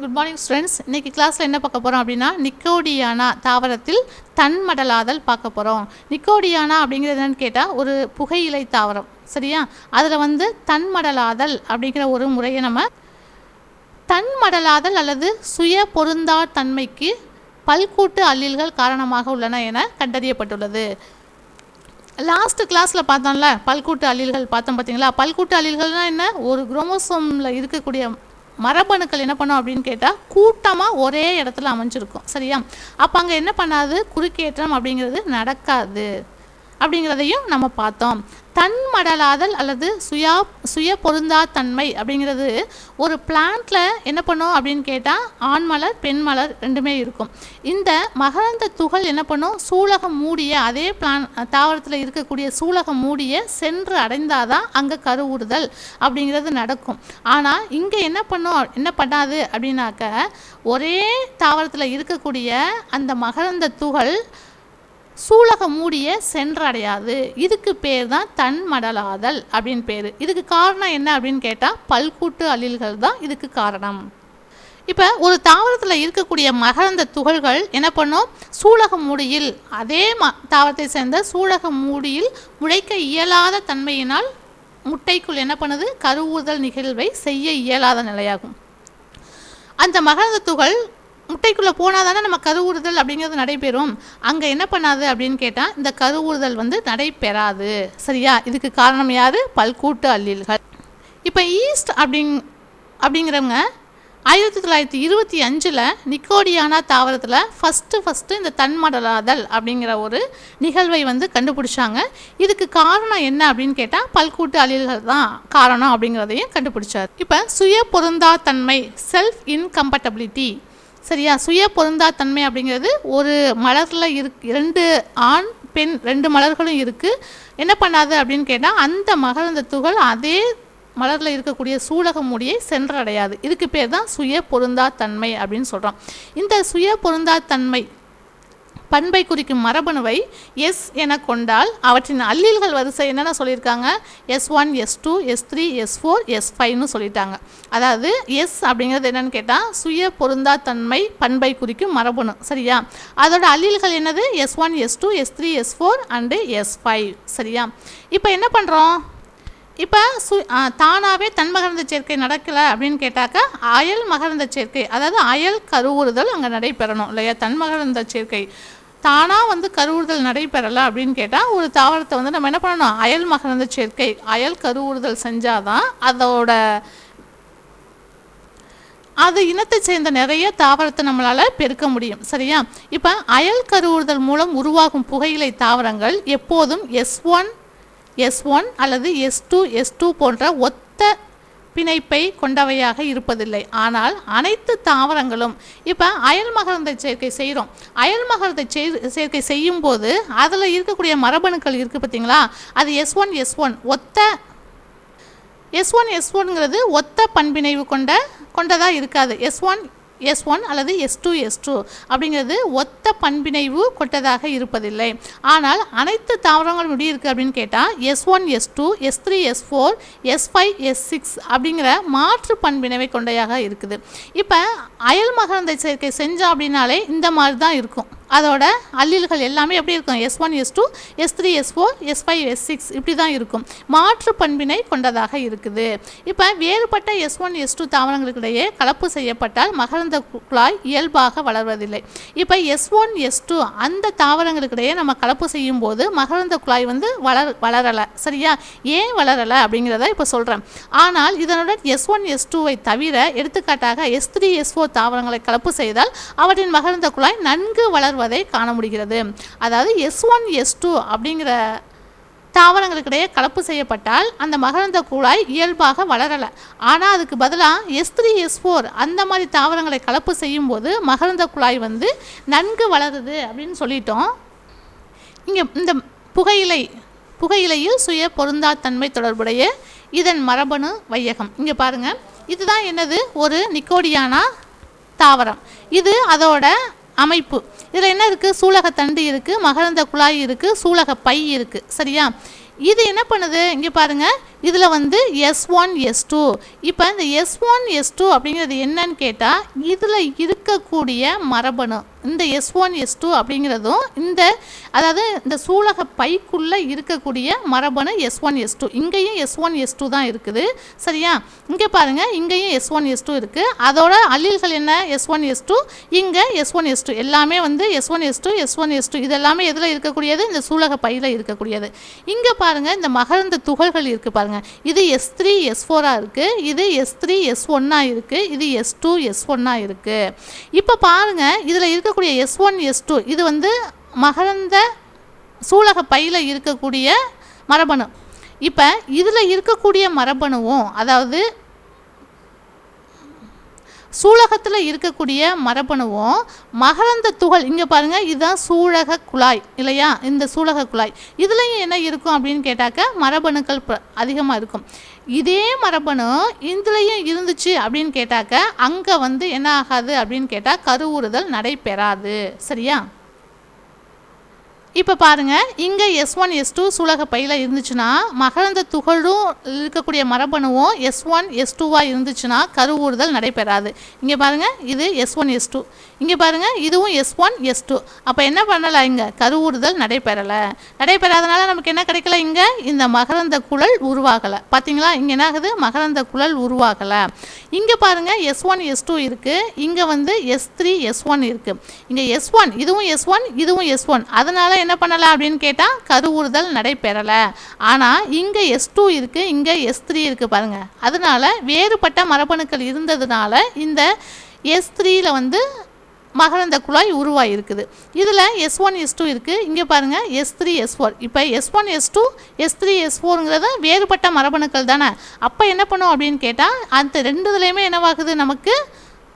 Good morning students இன்னைக்கு கிளாஸில் என்ன பார்க்க போகிறோம் அப்படின்னா நிக்கோடியானா தாவரத்தில் தன்மடலாதல் பார்க்க போகிறோம் நிக்கோடியானா அப்படிங்கிறது என்னென்னு கேட்டால் ஒரு புகையிலை தாவரம் சரியா? அதில் வந்து தன்மடலாதல் அப்படிங்கிற ஒரு முறையை நம்ம தன்மடலாதல் அல்லது சுய பொருந்தா தன்மைக்கு பல்கூட்டு அல்லீல்கள் காரணமாக உள்ளன என கண்டறியப்பட்டுள்ளது. லாஸ்ட் கிளாஸில் பார்த்தோம்ல பல்கூட்டு அல்லீல்கள் பார்த்தோம் பார்த்தீங்களா பல்கூட்டு அல்லீல்கள்னால் என்ன? ஒரு குரோமோசோமில் இருக்கக்கூடிய மரபணுக்கள் என்ன பண்ணும் அப்படின்னு கேட்டால் கூட்டமாக ஒரே இடத்துல அமைஞ்சிருக்கும். சரியா? அப்போ அங்கே என்ன பண்ணாது? குறுக்கேற்றம் அப்படிங்கிறது நடக்காது. அப்படிங்கிறதையும் நம்ம பார்த்தோம். தன்மடலாதல் அல்லது சுயா சுய பொருந்தா தன்மை அப்படிங்கிறது ஒரு பிளான்ட்டில் என்ன பண்ணும் அப்படின்னு கேட்டால் ஆண் மலர் பெண் மலர் ரெண்டுமே இருக்கும். இந்த மகரந்த துகள் என்ன பண்ணும்? சூலகம் மூடிய அதே பிளான் தாவரத்தில் இருக்கக்கூடிய சூலகம் மூடிய சென்று அடைந்தாதான் அங்கே கருவுறுதல் அப்படிங்கிறது நடக்கும். ஆனால் இங்கே என்ன பண்ணும்? என்ன பண்ணாது அப்படின்னாக்க ஒரே தாவரத்தில் இருக்கக்கூடிய அந்த மகரந்த துகள் சூலக மூடிய சென்றடையாது. இதுக்கு பேர் தான் தன்மடலாதல் அப்படின்னு பேர். இதுக்கு காரணம் என்ன அப்படின்னு கேட்டால் பல்கூட்டு அழில்கள் தான் இதுக்கு காரணம். இப்போ ஒரு தாவரத்தில் இருக்கக்கூடிய மகரந்த துகள்கள் என்ன பண்ணும்? சூலக மூடியில் அதே ம தாவரத்தை சேர்ந்த சூலக மூடியில் முளைக்க இயலாத தன்மையினால் முட்டைக்குள் என்ன பண்ணுது? கருவுறுதல் நிகழ்வை செய்ய இயலாத நிலையாகும். அந்த மகரந்த துகள் முட்டைக்குள்ளே போனால் தானே நம்ம கருவுறுதல் அப்படிங்கிறது நடைபெறும். அங்கே என்ன பண்ணாது அப்படின்னு கேட்டால் இந்த கருவுறுதல் வந்து நடைபெறாது. சரியா? இதுக்கு காரணம் யார்? பல்கூட்டு அல்லீல்கள். இப்போ ஈஸ்ட் அப்படிங் அப்படிங்கிறவங்க ஆயிரத்தி தொள்ளாயிரத்தி இருபத்தி அஞ்சில் நிக்கோடியானா தாவரத்தில் ஃபஸ்ட்டு ஃபஸ்ட்டு இந்த தன்மடலாதல் அப்படிங்கிற ஒரு நிகழ்வை வந்து கண்டுபிடிச்சாங்க. இதுக்கு காரணம் என்ன அப்படின்னு கேட்டால் பல்கூட்டு அழில்கள் தான் காரணம் அப்படிங்கிறதையும் கண்டுபிடிச்சார். இப்போ சுய பொருந்தா தன்மை செல்ஃப் இன்கம்பட்டபிலிட்டி சரியா? சுய பொருந்தா தன்மை அப்படிங்கிறது ஒரு மலரில் இருக் இரண்டு ஆண் பெண் ரெண்டு மலர்களும் இருக்குது என்ன பண்ணாது அப்படின்னு கேட்டால் அந்த மகரந்த துகள் அதே மலரில் இருக்கக்கூடிய சூலக மூடியை சென்றடையாது. இதுக்கு பேர் தான் சுய பொருந்தா தன்மை அப்படின்னு சொல்கிறோம் இந்த சுய பொருந்தா தன்மை பண்பை குறிக்கும் மரபணுவை எஸ் என கொண்டால் அவற்றின் அல்லீல்கள் வரிசை என்னென்ன சொல்லியிருக்காங்க? S one S two S three S four S ஃபைவ்னு சொல்லிட்டாங்க. அதாவது எஸ் அப்படிங்கிறது என்னன்னு கேட்டால் சுய பொருந்தா தன்மை பண்பை குறிக்கும் மரபணு. சரியா? அதோட அல்லீல்கள் என்னது? S one S two S three S four and S five சரியா? இப்போ என்ன பண்ணுறோம் இப்போ சு தானாகவே தன்மகரந்த சேர்க்கை நடக்கலை அப்படின்னு கேட்டாக்கா அயல் மகரந்த சேர்க்கை. அதாவது அயல் கருவுறுதல் அங்கே நடைபெறணும் இல்லையா? தன்மகரந்த சேர்க்கை. தானாக வந்து கருவுறுதல் நடைபெறலை அப்படின்னு கேட்டால் ஒரு தாவரத்தை வந்து நம்ம என்ன பண்ணணும்? அயல் மகரந்த சேர்க்கை அயல் கருவுறுதல் செஞ்சாதான் அதோட அது இனத்தை சேர்ந்த நிறைய தாவரத்தை நம்மளால் பெருக்க முடியும். சரியா? இப்போ அயல் கருவுறுதல் மூலம் உருவாகும் புகையிலை தாவரங்கள் எப்போதும் எஸ் ஒன் எஸ் ஒன் அல்லது எஸ் டூ எஸ் டூ போன்ற ஒத்த பிணைப்பை கொண்டவையாக இருப்பதில்லை. ஆனால் அனைத்து தாவரங்களும் இப்போ அயல் மகரந்த சேர்க்கை செய்கிறோம் அயல் மகரந்த சேர்க்கை செய்யும் போது அதில் இருக்கக்கூடிய மரபணுக்கள் இருக்குது பார்த்தீங்களா அது எஸ் ஒன் எஸ் ஒன் ஒத்த எஸ் ஒன் எஸ் ஒன்ங்கிறது ஒத்த பண்பிணைவு கொண்ட கொண்டதாக இருக்காது. எஸ் ஒன் எஸ் ஒன் அல்லது எஸ் டூ எஸ் டூ அப்படிங்கிறது ஒத்த பண்பிணைவு கொட்டதாக இருப்பதில்லை. ஆனால் அனைத்து தாவரங்களும் எப்படி இருக்குது அப்படின்னு கேட்டால் S one S two S three S four S five S six அப்படிங்கிற மாற்று பண்பினைவை கொண்டையாக இருக்குது. இப்போ அயல் மகரந்த சேர்க்கை செஞ்சோம் அப்படின்னாலே இந்த மாதிரி தான் இருக்கும். அதோட அல்லீல்கள் எல்லாமே எப்படி இருக்கும்? S one S two S three S four S five S six இப்படி தான் இருக்கும். மாற்று பண்பினை கொண்டதாக இருக்குது. இப்போ வேறுபட்ட எஸ் ஒன் எஸ் டூ தாவரங்களுக்கிடையே கலப்பு செய்யப்பட்டால் மகரந்த குழாய் இயல்பாக வளர்வதில்லை. இப்போ எஸ் ஒன் எஸ் டூ அந்த தாவரங்களுக்கிடையே நம்ம கலப்பு செய்யும் போது மகரந்த குழாய் வந்து வளர் வளரலை. சரியா? ஏன் வளரலை அப்படிங்கிறத இப்போ சொல்கிறேன் ஆனால் இதனுடன் எஸ் ஒன் எஸ் டூவை தவிர எடுத்துக்காட்டாக எஸ் த்ரீ எஸ் ஃபோர் தாவரங்களை கலப்பு செய்தால் அவற்றின் மகரந்த குழாய் நன்கு வளர் வருவதை காண முடிகிறது அதாவது எஸ் ஒன் எஸ் டூ அப்படிங்கிற தாவரங்களுக்கிடையே கலப்பு செய்யப்பட்டால் அந்த மகரந்த குழாய் இயல்பாக வளரலை. ஆனால் அதுக்கு பதிலாக எஸ் த்ரீ எஸ் ஃபோர் அந்த மாதிரி தாவரங்களை கலப்பு செய்யும்போது மகரந்த குழாய் வந்து நன்கு வளருது அப்படின்னு சொல்லிட்டோம். இங்கே இந்த புகையிலை புகையிலையில் சுய பொருந்தா தன்மை தொடர்புடைய இதன் மரபணு வையகம். இங்கே பாருங்கள் இதுதான் என்னது? ஒரு நிக்கோடியானா தாவரம். இது அதோட அமைப்பு. இதில் என்ன இருக்குது சூலக தண்டு இருக்குது மகரந்த குழாய் இருக்குது சூலக பை இருக்குது சரியா? இது என்ன பண்ணுது? இங்கே பாருங்கள் இதில் வந்து எஸ் ஒன் எஸ் டூ இப்போ இந்த எஸ் ஒன் எஸ் டூ அப்படிங்கிறது என்னன்னு கேட்டால் இதில் இருக்கக்கூடிய மரபணு. இந்த எஸ் ஒன் எஸ் டூ அப்படிங்கிறதும் இந்த அதாவது இந்த சூலக பைக்குள்ளே இருக்கக்கூடிய மரபணு எஸ் ஒன் எஸ் டூ இங்கேயும் எஸ் ஒன் எஸ் டூ தான் இருக்குது. சரியா? இங்கே பாருங்கள் இங்கேயும் எஸ் ஒன் எஸ் டூ இருக்குது அதோட அல்லீல்கள் என்ன? எஸ் ஒன் எஸ் டூ இங்கே எஸ் ஒன் எஸ் டூ எல்லாமே வந்து S one S two S one S two இது எல்லாமே எதில் இருக்கக்கூடியது? இந்த சூலக பையில் இருக்கக்கூடியது. இங்கே பாருங்கள் இந்த மகரந்த துகள்கள் இருக்குது பாருங்கள் இது எஸ் த்ரீ எஸ் ஃபோராக இருக்குது இது எஸ் த்ரீ எஸ் ஒன்னாக இருக்குது இது எஸ் டூ எஸ் ஒன்னாக இருக்குது இப்போ பாருங்கள் இதில் இருக்க இருக்கக்கூடிய எஸ் ஒன் எஸ் டூ இது வந்து மகரந்த சூலக பையில் இருக்கக்கூடிய மரபணு. இப்போ இதில் இருக்கக்கூடிய மரபணுவும் அதாவது சூலகத்தில் இருக்கக்கூடிய மரபணுவும் மகரந்த துகள் இங்கே பாருங்கள் இதுதான் சூழக குழாய் இல்லையா? இந்த சூலக குழாய். இதுலேயும் என்ன இருக்கும் அப்படின்னு கேட்டாக்க மரபணுக்கள் அதிகமாக இருக்கும். இதே மரபணு இதுலேயும் இருந்துச்சு அப்படின்னு கேட்டாக்க அங்கே வந்து என்ன ஆகாது அப்படின்னு கேட்டால் கருவுறுதல் நடைபெறாது. சரியா? இப்போ பாருங்கள் இங்கே எஸ் ஒன் எஸ் டூ சூலக பையில் இருந்துச்சுன்னா மகரந்த துகளும் இருக்கக்கூடிய மரபணுவும் எஸ் ஒன் எஸ் டூவாக இருந்துச்சுன்னா கருவூறுதல் நடைபெறாது. இங்கே பாருங்கள் இது எஸ் ஒன் எஸ் டூ இங்கே பாருங்கள் இதுவும் எஸ் ஒன் எஸ் டூ அப்போ என்ன பண்ணலை இங்கே? கருவூறுதல் நடைபெறலை. நடைபெறாதனால நமக்கு என்ன கிடைக்கல இங்கே? இந்த மகரந்த குழல் உருவாகலை. பார்த்தீங்களா இங்கே என்ன ஆகுது? மகரந்த குழல் உருவாகலை. இங்கே பாருங்கள் எஸ் ஒன் எஸ் டூ இருக்குது இங்கே வந்து எஸ் த்ரீ எஸ் ஒன் இருக்குது இங்கே எஸ் ஒன் இதுவும் எஸ் ஒன் இதுவும் எஸ் ஒன் அதனால் என்ன பண்ணலை அப்படின்னு கேட்டால் கருவுறுதல் நடைபெறலை. ஆனால் இங்கே எஸ் டூ இருக்குது இங்கே எஸ் த்ரீ இருக்குது பாருங்கள் அதனால் வேறுபட்ட மரபணுக்கள் இருந்ததுனால இந்த எஸ் த்ரீயில் வந்து மகரந்த குழாய் உருவாகிருக்குது இதில் எஸ் ஒன் எஸ் டூ இருக்குது இங்கே பாருங்கள் எஸ் த்ரீ எஸ் ஃபோர் இப்போ S one S two S three S ஃபோருங்கிறது வேறுபட்ட மரபணுக்கள் தானே. அப்போ என்ன பண்ணும் அப்படின்னு கேட்டால் அந்த ரெண்டு இதுலேயுமே என்னவாகுது நமக்கு?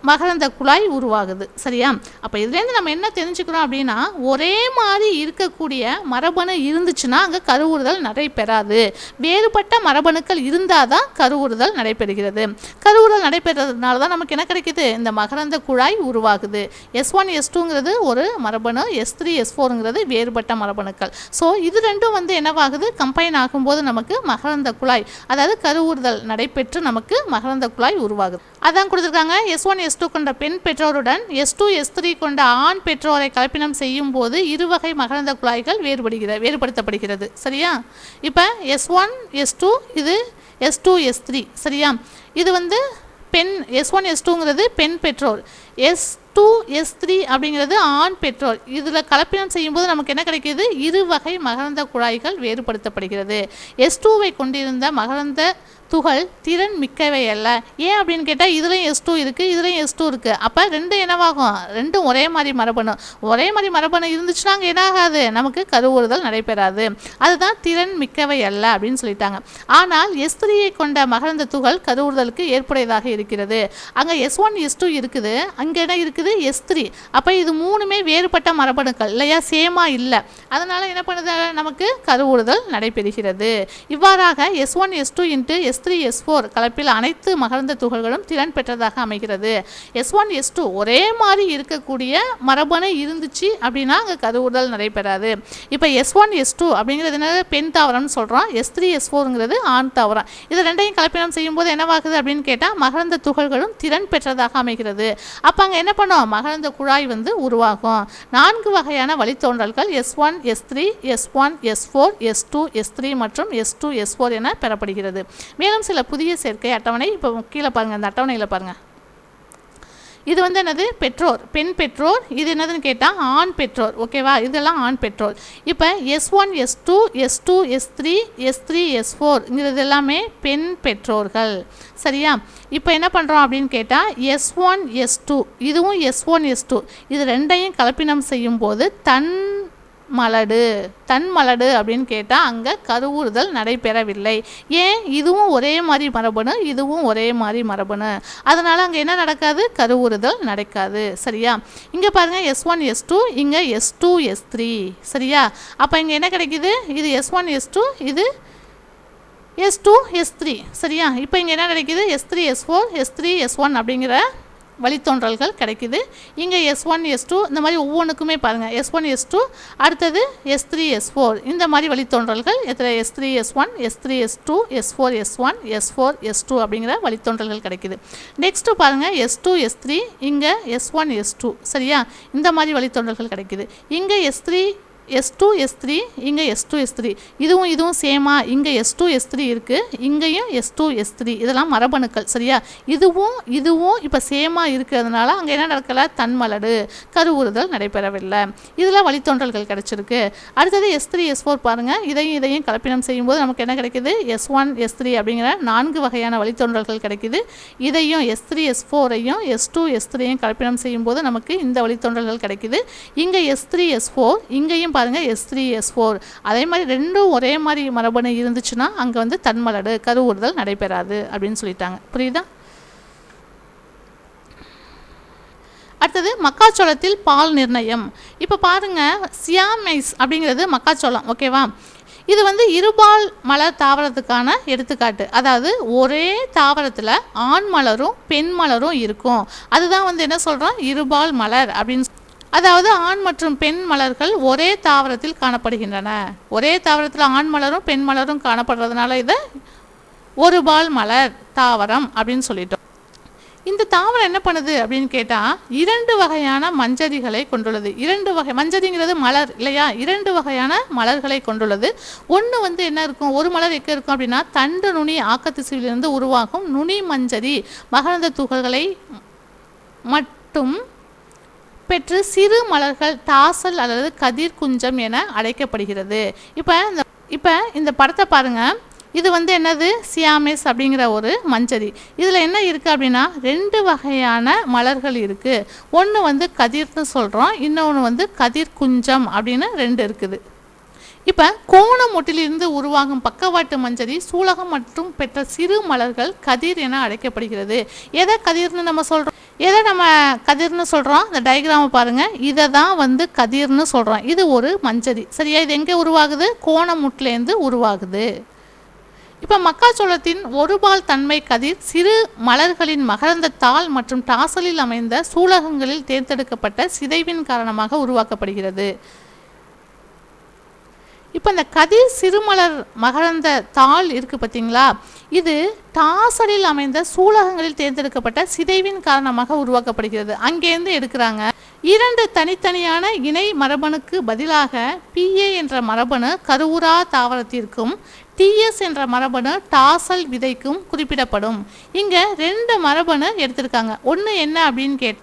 மகரந்த குழாய் உருவாகுது. சரியா? அப்போ இதுலேருந்து நம்ம என்ன தெரிஞ்சுக்கிறோம் அப்படின்னா ஒரே மாதிரி இருக்கக்கூடிய மரபணு இருந்துச்சுன்னா அங்கே கருவுறுதல் நடைபெறாது. வேறுபட்ட மரபணுக்கள் இருந்தால் தான் கருவுறுதல் நடைபெறுகிறது. கருவுறுதல் நடைபெறதுனால தான் நமக்கு என்ன கிடைக்குது? இந்த மகரந்த குழாய் உருவாகுது. எஸ் ஒன் எஸ் டூங்கிறது ஒரு மரபணு எஸ் த்ரீ எஸ் ஃபோருங்கிறது வேறுபட்ட மரபணுக்கள். ஸோ இது ரெண்டும் வந்து என்னவாகுது? கம்பைன் ஆகும்போது நமக்கு மகரந்த குழாய் அதாவது கருவுறுதல் நடைபெற்று நமக்கு மகரந்த குழாய் உருவாகுது. அதான் கொடுத்துருக்காங்க. S one S S two கொண்ட பெண் பெற்றோருடன் எஸ் டூ எஸ் த்ரீ கொண்ட ஆண் பெற்றோரை கலப்பினம் செய்யும் போது இருவகை மகரந்த குழாய்கள் வேறுபடுகிறது வேறுபடுத்தப்படுகிறது. சரியா? இப்போ எஸ் ஒன் எஸ் டூ இது எஸ் டூ எஸ் த்ரீ சரியா? இது வந்து பெண் எஸ் ஒன் எஸ் டூங்கிறது பெண் பெற்றோர். எஸ் டூ எஸ் த்ரீ அப்படிங்கிறது ஆண் பெற்றோர். இதில் கலப்பினம் செய்யும்போது நமக்கு என்ன கிடைக்கிது? இரு வகை மகரந்த குழாய்கள் வேறுபடுத்தப்படுகிறது. எஸ் டூவை கொண்டிருந்த மகரந்த துகள் திறன் மிக்கவை அல்ல. ஏன் அப்படின்னு கேட்டால் இதுலேயும் எஸ் டூ இருக்குது இதுலேயும் எஸ் டூ இருக்குது அப்போ ரெண்டும் என்னவாகும்? ரெண்டும் ஒரே மாதிரி மரபணு. ஒரே மாதிரி மரபணு இருந்துச்சுன்னா அங்கே என்ன ஆகாது நமக்கு கருவுறுதல் நடைபெறாது. அதுதான் திறன் மிக்கவை அல்ல அப்படின்னு சொல்லிட்டாங்க. ஆனால் எஸ் த்ரீயை கொண்ட மகரந்த துகள் கருவுறுதலுக்கு ஏற்புடையதாக இருக்கிறது. அங்கே எஸ் ஒன் எஸ் டூ இருக்குது. அங்கே என்ன இருக்குது? எஸ் த்ரீ அப்போ இது மூணுமே வேறுபட்ட மரபணுக்கள் இல்லையா? சேமாக இல்லை. அதனால் என்ன பண்ணுது? நமக்கு கருவுறுதல் நடைபெறுகிறது. இவ்வாறாக S one S two into S three S four கலப்பில் அனைத்து மகரந்த துகள்களும் திறன் பெற்றதாக அமைகிறது. எஸ் ஒன் எஸ் டூ ஒரே மாதிரி இருக்கக்கூடிய மரபணு இருந்துச்சு அப்படின்னா அங்கே கருவுடல் நடைபெறாது. இப்போ எஸ் ஒன் எஸ் டூ அப்படிங்கிறது என்ன பெண் தாவரம்னு சொல்கிறோம் எஸ் த்ரீ எஸ் ஃபோருங்கிறது ஆண் தாவரம். இது ரெண்டையும் கலப்பினம் செய்யும்போது என்னவாகுது அப்படின்னு கேட்டால் மகரந்த துகள்களும் திறன் பெற்றதாக அமைகிறது. அப்போ அங்கே என்ன பண்ணோம்? மகரந்த குழாய் வந்து உருவாகும். நான்கு வகையான வழித்தோன்றல்கள் S one S three S one S four S two S three மற்றும் எஸ் டூ எஸ் ஃபோர் என பெறப்படுகிறது. மேலும் சில புதிய சேர்க்கை அட்டவணை இப்போ கீழே பாருங்கள் அந்த அட்டவணையில் பாருங்கள் இது வந்து என்னது? பெற்றோர். பெண் பெற்றோர் இது என்னதுன்னு கேட்டால் ஆண் பெற்றோர். ஓகேவா இதெல்லாம் ஆண் பெற்றோர். இப்போ S one S two S two S three S three S ஃபோர்ங்கிறது எல்லாமே பெண் பெற்றோர்கள். சரியா? இப்போ என்ன பண்ணுறோம் அப்படின்னு கேட்டால் எஸ் ஒன் எஸ் டூ இதுவும் எஸ் ஒன் எஸ் டூ இது ரெண்டையும் கலப்பினம் செய்யும்போது தன் மலடு தன் மலடு அப்படின்னு கேட்டால் அங்கே கருவுறுதல் நடைபெறவில்லை. ஏன்? இதுவும் ஒரே மாதிரி மரபணு இதுவும் ஒரே மாதிரி மரபணு. அதனால் அங்கே என்ன நடக்காது? கருவுறுதல் நடக்காது. சரியா? இங்கே பாருங்கள் எஸ் ஒன் எஸ் டூ இங்கே எஸ் டூ எஸ் த்ரீ சரியா? அப்போ இங்கே என்ன கிடைக்கிது? இது எஸ் ஒன் எஸ் டூ இது எஸ் டூ எஸ் த்ரீ சரியா? இப்போ இங்கே என்ன கிடைக்கிது? S three S four S three S one அப்படிங்கிற வழித்தோன்றல்கள் கிடைக்குது. இங்கே எஸ் ஒன் எஸ் டூ இந்த மாதிரி ஒவ்வொன்றுக்குமே பாருங்கள் எஸ் ஒன் எஸ் டூ அடுத்தது எஸ் த்ரீ எஸ் ஃபோர் இந்த மாதிரி வழித்தோன்றல்கள் எத்தனை? S three S one S three S two S four S one S four S two அப்படிங்கிற வழித்தோன்றல்கள் கிடைக்குது. நெக்ஸ்ட்டு பாருங்கள் எஸ் டூ எஸ் த்ரீ இங்கே எஸ் ஒன் எஸ் டூ சரியா? இந்த மாதிரி வழித்தோன்றல்கள் கிடைக்குது. இங்கே S three S two S three இங்கே எஸ் டூ எஸ் த்ரீ இதுவும் இதுவும் சேமா இங்கே எஸ் டூ எஸ் த்ரீ இருக்குது இங்கேயும் எஸ் டூ எஸ் த்ரீ இதெல்லாம் மரபணுக்கள் சரியா? இதுவும் இதுவும் இப்போ சேமாக இருக்கிறதுனால அங்கே என்ன நடக்கலை? தன்மலடு கருவுறுதல் நடைபெறவில்லை. இதில் வழித்தோன்றல்கள் கிடச்சிருக்கு. அடுத்தது எஸ் த்ரீ எஸ் ஃபோர் பாருங்கள் இதையும் இதையும் கலப்பினம் செய்யும்போது நமக்கு என்ன கிடைக்கிது? எஸ் ஒன் எஸ் த்ரீ அப்படிங்கிற நான்கு வகையான வழித்தோன்றல்கள் கிடைக்கிது. இதையும் எஸ் த்ரீ எஸ் ஃபோரையும் எஸ் டூ எஸ் த்ரீயும் கலப்பினம் செய்யும்போது நமக்கு இந்த வழித்தோன்றல்கள் கிடைக்கிது. இங்கே எஸ் த்ரீ எஸ் ஃபோர் இங்கேயும் பாருங்கள் எஸ் த்ரீ எஸ் ஃபோர் அதே மாதிரி ரெண்டும் ஒரே மாதிரி மரபணு இருந்துச்சுன்னா அங்கே வந்து தன்மலடு கருவுறுதல் நடைபெறாது அப்படின்னு சொல்லிட்டாங்க. புரியுதா? அடுத்தது மக்காச்சோளத்தில் பால் நிர்ணயம். இப்போ பாருங்கள் சியாமைஸ் அப்படிங்கிறது மக்காச்சோளம் ஓகேவா இது வந்து இருபால் மலர் தாவரத்துக்கான எடுத்துக்காட்டு. அதாவது ஒரே தாவரத்தில் ஆண் மலரும் பெண் மலரும் இருக்கும். அதுதான் வந்து என்ன சொல்கிறோம் இருபால் மலர் அப்படின்னு அதாவது ஆண் மற்றும் பெண் மலர்கள் ஒரே தாவரத்தில் காணப்படுகின்றன. ஒரே தாவரத்தில் ஆண் மலரும் பெண் மலரும் காணப்படுறதுனால இதை ஒரு பால் மலர் தாவரம் அப்படின்னு சொல்லிட்டோம். இந்த தாவரம் என்ன பண்ணுது அப்படின்னு கேட்டால் இரண்டு வகையான மஞ்சரிகளை கொண்டுள்ளது. இரண்டு வகை மஞ்சரிங்கிறது மலர் இல்லையா? இரண்டு வகையான மலர்களை கொண்டுள்ளது. ஒன்று வந்து என்ன இருக்கும்? ஒரு மலர் எங்கே இருக்கும் அப்படின்னா தண்டு நுனி ஆக்கத்திசுவிலிருந்து உருவாகும் நுனி மஞ்சரி மகரந்த துகள்களை மட்டும் பெற்று சிறு மலர்கள் தாசல் அல்லது கதிர் குஞ்சம் என அழைக்கப்படுகிறது. இப்போ இந்த இப்போ இந்த படத்தை பாருங்கள் இது வந்து என்னது? சியாமேஸ் அப்படிங்கிற ஒரு மஞ்சரி. இதில் என்ன இருக்குது அப்படின்னா ரெண்டு வகையான மலர்கள் இருக்குது ஒன்று வந்து கதிர்னு சொல்கிறோம் இன்னொன்று வந்து கதிர் குஞ்சம் அப்படின்னு ரெண்டு இருக்குது. இப்போ கோணமொட்டிலிருந்து உருவாகும் பக்கவாட்டு மஞ்சரி சூலகம் மற்றும் பெற்ற சிறு மலர்கள் கதிர் என அழைக்கப்படுகிறது. எதை கதிர்னு நம்ம சொல்கிறோம் எதை நம்ம கதிர்னு சொல்கிறோம் இந்த டயக்ராமை பாருங்கள் இதை தான் வந்து கதிர்னு சொல்கிறோம் இது ஒரு மஞ்சரி. சரியா? இது எங்கே உருவாகுது? கோணமுட்லேருந்து உருவாகுது. இப்போ மக்காச்சோளத்தின் ஒருபால் தன்மை கதிர் சிறு மலர்களின் மகரந்த தாள் மற்றும் டாசலில் அமைந்த சூலகங்களில் தேர்ந்தெடுக்கப்பட்ட சிதைவின் காரணமாக உருவாக்கப்படுகிறது. இப்போ இந்த கதிர் சிறுமலர் மகரந்த தாள் இருக்குது பார்த்தீங்களா இது டாசலில் அமைந்த சூலகங்களில் தேர்ந்தெடுக்கப்பட்ட சிதைவின் காரணமாக உருவாக்கப்படுகிறது. அங்கேருந்து எடுக்கிறாங்க. இரண்டு தனித்தனியான இணை மரபணுக்கு பதிலாக பிஏ என்ற மரபணு கருவுரா தாவரத்திற்கும் டிஎஸ் என்ற மரபணு டாசல் விதைக்கும் குறிப்பிடப்படும். இங்கே ரெண்டு மரபணு எடுத்திருக்காங்க. ஒன்று என்ன அப்படின்னு கேட்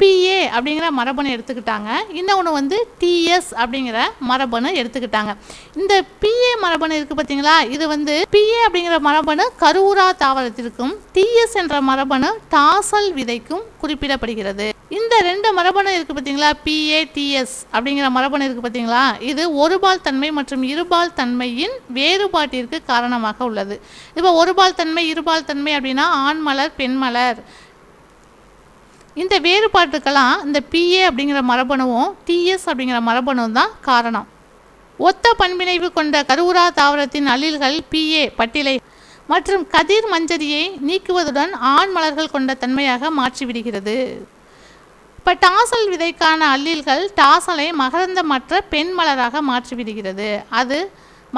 பிஏ அப்படிங்கிற மரபணு எடுத்துக்கிட்டாங்க. இன்னொன்று வந்து டிஎஸ் அப்படிங்கிற மரபணு எடுத்துக்கிட்டாங்க. இந்த பிஏ மரபணு இருக்குது பார்த்தீங்களா இது வந்து பிஏ அப்படிங்கிற மரபணு கருவூரா தாவரத்திற்கும் டிஎஸ் என்ற மரபணு டாசல் விதைக்கும் குறிப்பிடப்படுகிறது. இந்த ரெண்டு மரபணு இருக்குது பார்த்தீங்களா பிஏ டிஎஸ் அப்படிங்கிற மரபணு இருக்குது பார்த்தீங்களா இது ஒருபால் தன்மை மற்றும் இருபால் தன்மையின் வேறுபாட்டிற்கு காரணமாக உள்ளது. இப்போ ஒருபால் தன்மை இருபால் தன்மை அப்படின்னா ஆண் மலர் பெண் மலர் இந்த வேறுபாட்டுக்கெல்லாம் இந்த பிஏ அப்படிங்கிற மரபணுவும் டிஎஸ் அப்படிங்கிற மரபணுவும் தான் காரணம். ஒத்த பண்பிணைவு கொண்ட கருவுரா தாவரத்தின் அல்லில்கள் பிஏ பட்டிலை மற்றும் கதிர் மஞ்சரியை நீக்குவதுடன் ஆண் மலர்கள் கொண்ட தன்மையாக மாற்றிவிடுகிறது. இப்போ டாசல் விதைக்கான அல்லில்கள் டாசலை மகரந்தமற்ற பெண் மலராக மாற்றிவிடுகிறது. அது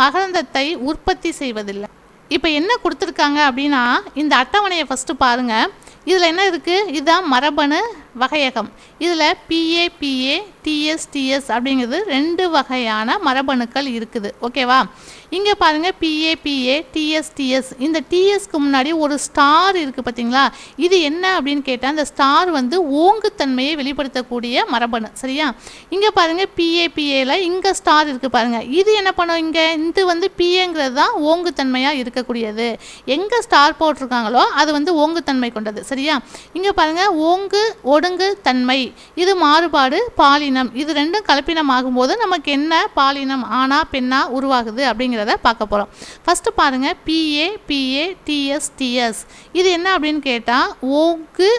மகரந்தத்தை உற்பத்தி செய்வதில்லை. இப்போ என்ன கொடுத்துருக்காங்க அப்படின்னா இந்த அட்டவணையை ஃபஸ்ட்டு பாருங்கள் இதில் என்ன இருக்குது இதுதான் மரபணு. வகையகம். இதில் பிஏ பிஏ டிஎஸ் டிஎஸ் அப்படிங்கிறது ரெண்டு வகையான மரபணுக்கள் இருக்குது. ஓகேவா இங்கே பாருங்கள் பிஏ பிஏ டிஎஸ் டிஎஸ் இந்த டிஎஸ்க்கு முன்னாடி ஒரு ஸ்டார் இருக்குது பார்த்தீங்களா இது என்ன அப்படின்னு கேட்டால் அந்த ஸ்டார் வந்து ஓங்குத்தன்மையை வெளிப்படுத்தக்கூடிய மரபணு. சரியா? இங்கே பாருங்கள் பிஏ பிஏல இங்கே ஸ்டார் இருக்குது பாருங்கள் இது என்ன பண்ணும் இங்கே? இது வந்து பிஏங்கிறது தான் ஓங்குத்தன்மையாக இருக்கக்கூடியது. எங்கே ஸ்டார் போட்டிருக்காங்களோ அது வந்து ஓங்குத்தன்மை கொண்டது. சரியா? இங்கே பாருங்கள் ஓங்கு ஒடுங்கு தன்மை. இது மாறுபாடு பாலினம். இது ரெண்டும் கலப்பினம் ஆகும்போது நமக்கு என்ன பாலினம் ஆனா பெண்ணா உருவாகுது அப்படிங்கிறத பார்க்க போகிறோம் ஃபஸ்ட்டு பாருங்கள் பிஏ பிஏ டிஎஸ் டிஎஸ் இது என்ன அப்படின்னு கேட்டால் ஓங்கு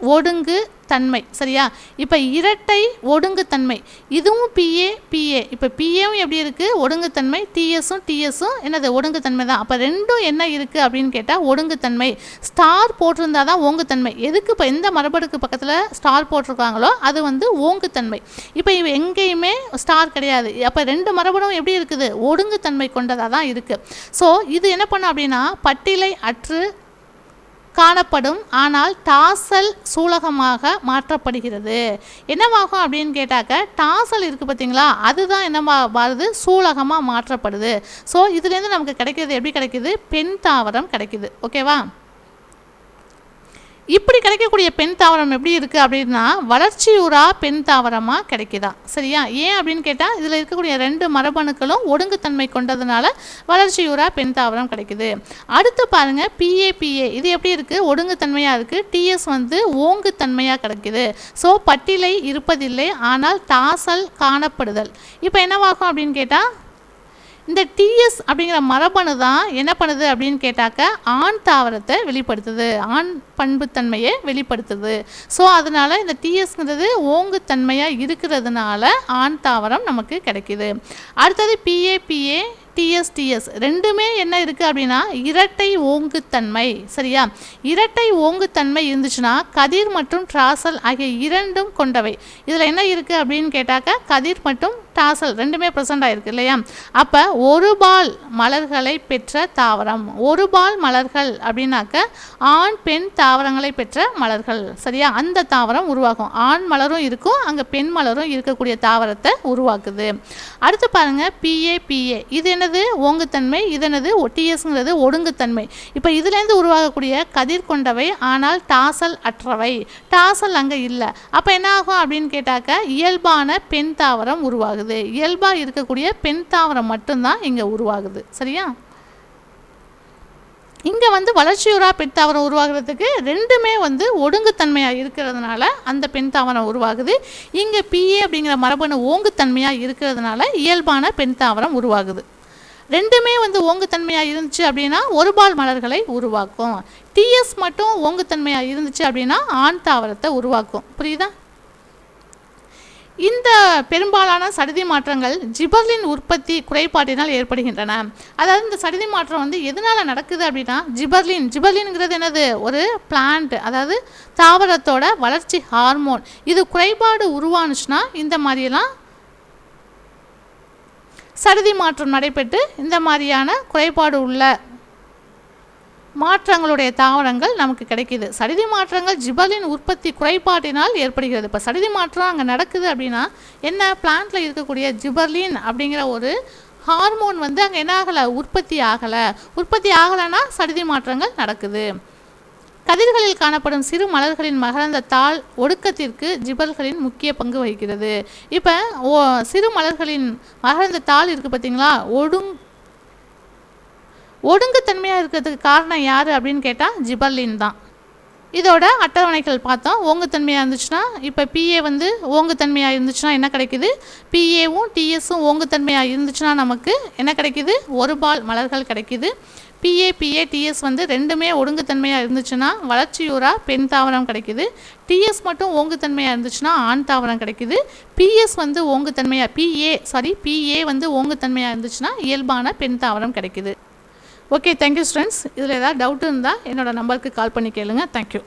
ஒடுங்கு தன்மை சரியா? இப்போ இரட்டை ஒடுங்குத்தன்மை. இதுவும் பிஏ பிஏ இப்போ பிஏவும் எப்படி இருக்குது ஒடுங்குத்தன்மை. டிஎஸும் டிஎஸும் என்னது? ஒடுங்குத்தன்மை தான். அப்போ ரெண்டும் என்ன இருக்குது அப்படின்னு கேட்டால் ஒடுங்குத்தன்மை. ஸ்டார் போட்டிருந்தா தான் ஓங்குத்தன்மை. எதுக்கு இப்போ எந்த மரபடுக்கு பக்கத்தில் ஸ்டார் போட்டிருக்காங்களோ அது வந்து ஓங்குத்தன்மை. இப்போ இவ எங்கேயுமே ஸ்டார் கிடையாது. அப்போ ரெண்டு மரபணும் எப்படி இருக்குது? ஒடுங்குத்தன்மை கொண்டதாக தான் இருக்குது ஸோ இது என்ன பண்ணும் அப்படின்னா பட்டியலை அற்று காணப்படும். ஆனால் டாசல் சூலகமாக மாற்றப்படுகிறது. என்னவாகும் அப்படின்னு கேட்டாக்க டாசல் இருக்குது பார்த்தீங்களா? அதுதான் என்னவா வருது? சூலகமாக மாற்றப்படுது. ஸோ இதுலேருந்து நமக்கு கிடைக்கிறது எப்படி கிடைக்கிது? பெண் தாவரம் கிடைக்கிது. ஓகேவா இப்படி கிடைக்கக்கூடிய பெண் தாவரம் எப்படி இருக்குது அப்படின்னா வளர்ச்சியூரா பெண் தாவரமாக கிடைக்குதா. சரியா? ஏன் அப்படின்னு கேட்டால் இதில் இருக்கக்கூடிய ரெண்டு மரபணுக்களும் ஒடுங்குத்தன்மை கொண்டதுனால வளர்ச்சியூரா பெண் தாவரம் கிடைக்குது. அடுத்து பாருங்கள் பிஏபிஏ இது எப்படி இருக்குது ஒடுங்குத்தன்மையாக இருக்குது டிஎஸ் வந்து ஓங்குத்தன்மையாக கிடைக்குது. ஸோ பட்டிலை இருப்பதில்லை ஆனால் தாசல் காணப்படுதல். இப்போ என்னவாகும் அப்படின்னு கேட்டால் இந்த டிஎஸ் அப்படிங்கிற மரபணு தான் என்ன பண்ணுது அப்படின்னு கேட்டாக்க ஆண் தாவரத்தை வெளிப்படுத்துது. ஆண் பண்புத்தன்மையை வெளிப்படுத்துது. ஸோ அதனால் இந்த டிஎஸ்ங்கிறது ஓங்குத்தன்மையாக இருக்கிறதுனால ஆண் தாவரம் நமக்கு கிடைக்கிது. அடுத்தது பிஏபிஏ டிஎஸ்டிஎஸ் ரெண்டுமே என்ன இருக்குது அப்படின்னா இரட்டை ஓங்குத்தன்மை. சரியா? இரட்டை ஓங்குத்தன்மை இருந்துச்சுன்னா கதிர் மற்றும் டிராசல் ஆகிய இரண்டும் கொண்டவை. இதில் என்ன இருக்குது அப்படின்னு கேட்டாக்க கதிர் மற்றும் டாசல் ரெண்டுமே ப்ரெசண்ட் ஆகிருக்கு இல்லையா? அப்போ ஒரு பால் மலர்களை பெற்ற தாவரம். ஒரு பால் மலர்கள் அப்படின்னாக்க ஆண் பெண் தாவரங்களை பெற்ற மலர்கள். சரியா? அந்த தாவரம் உருவாகும். ஆண் மலரும் இருக்கும் அங்கே பெண் மலரும் இருக்கக்கூடிய தாவரத்தை உருவாக்குது. அடுத்து பாருங்கள் பிஏபிஏ இது என்னது? ஓங்குத்தன்மை இது என்னது? டிஎஸ்ங்கிறது ஒடுங்குத்தன்மை. இப்போ இதுலேருந்து உருவாகக்கூடிய கதிர் கொண்டவை ஆனால் டாசல் அற்றவை. டாசல் அங்கே இல்லை. அப்போ என்ன ஆகும் அப்படின்னு கேட்டாக்க இயல்பான பெண் தாவரம் உருவாகுது. இயல்பாக இருக்கக்கூடிய பெண் தாவரம் மட்டும்தான் இங்கே உருவாகுது. சரியா? இங்கே வந்து வளர்ச்சியுறா பெண் தாவரம் உருவாகிறதுக்கு ரெண்டுமே வந்து ஒடுங்குத்தன்மையாக இருக்கிறதுனால அந்த பெண் தாவரம் உருவாகுது. இங்கே பிஏ அப்படிங்கிற மரபணு ஓங்குத்தன்மையாக இருக்கிறதுனால இயல்பான பெண் தாவரம் உருவாகுது. ரெண்டுமே வந்து ஓங்குத்தன்மையாக இருந்துச்சு அப்படின்னா ஒரு பால் மலர்களை உருவாக்கும். டிஎஸ் மட்டும் ஓங்குத்தன்மையாக இருந்துச்சு அப்படின்னா ஆண் தாவரத்தை உருவாக்கும். புரியுதா? இந்த பெரும்பாலான சடுதி மாற்றங்கள் ஜிபர்லின் உற்பத்தி குறைபாட்டினால் ஏற்படுகின்றன. அதாவது இந்த சடுதி மாற்றம் வந்து எதனால் நடக்குது அப்படின்னா ஜிபர்லின் ஜிபர்லின்ங்கிறது என்னது? ஒரு பிளான்ட் அதாவது தாவரத்தோட வளர்ச்சி ஹார்மோன் இது குறைபாடு உருவானுச்சுன்னா இந்த மாதிரியெல்லாம் சடுதி மாற்றம் நடைபெற்று இந்த மாதிரியான குறைபாடு உள்ள மாற்றங்களுடைய தாவரங்கள் நமக்கு கிடைக்கிது. சடிதி மாற்றங்கள் ஜிபலின் உற்பத்தி குறைபாட்டினால் ஏற்படுகிறது. இப்போ சடிதி மாற்றம் அங்கே நடக்குது அப்படின்னா என்ன? பிளான்ட்டில் இருக்கக்கூடிய ஜிபர்லின் அப்படிங்கிற ஒரு ஹார்மோன் வந்து அங்கே என்ன ஆகலை? உற்பத்தி ஆகலை. உற்பத்தி ஆகலைன்னா சடிதி மாற்றங்கள் நடக்குது. கதிர்களில் காணப்படும் சிறு மலர்களின் மகரந்த தாள் ஒடுக்கத்திற்கு ஜிபல்களின் முக்கிய பங்கு வகிக்கிறது. இப்போ ஓ சிறு மலர்களின் மகரந்த தாள் இருக்குது பார்த்தீங்களா ஒடுங் ஒடுங்குத்தன்மையாக இருக்கிறதுக்கு காரணம் யார் அப்படின்னு கேட்டால் ஜிபர்லின் தான். இதோட அட்டவணைகள் பார்த்தோம். ஓங்குத்தன்மையாக இருந்துச்சுன்னா இப்போ பிஏ வந்து ஓங்குத்தன்மையாக இருந்துச்சுன்னா என்ன கிடைக்குது? பிஏவும் டிஎஸும் ஓங்குத்தன்மையாக இருந்துச்சுன்னா நமக்கு என்ன கிடைக்குது? ஒரு பால் மலர்கள் கிடைக்குது. பிஏ பிஏ டிஎஸ் வந்து ரெண்டுமே ஒடுங்குத்தன்மையாக இருந்துச்சுன்னா வளர்ச்சியூரா பெண் தாவரம் கிடைக்குது. டிஎஸ் மட்டும் ஓங்குத்தன்மையாக இருந்துச்சுன்னா ஆண் தாவரம் கிடைக்குது. பிஎஸ் வந்து ஓங்குத்தன்மையாக பிஏ சாரி பிஏ வந்து ஓங்குத்தன்மையாக இருந்துச்சுன்னா இயல்பான பெண் தாவரம் கிடைக்குது. ஓகே தேங்க்யூ ஸ்டூடெண்ட்ஸ் இதில் ஏதாவது டவுட் இருந்தால் என்னோடய நம்பருக்கு கால் பண்ணி கேளுங்க. தேங்க்யூ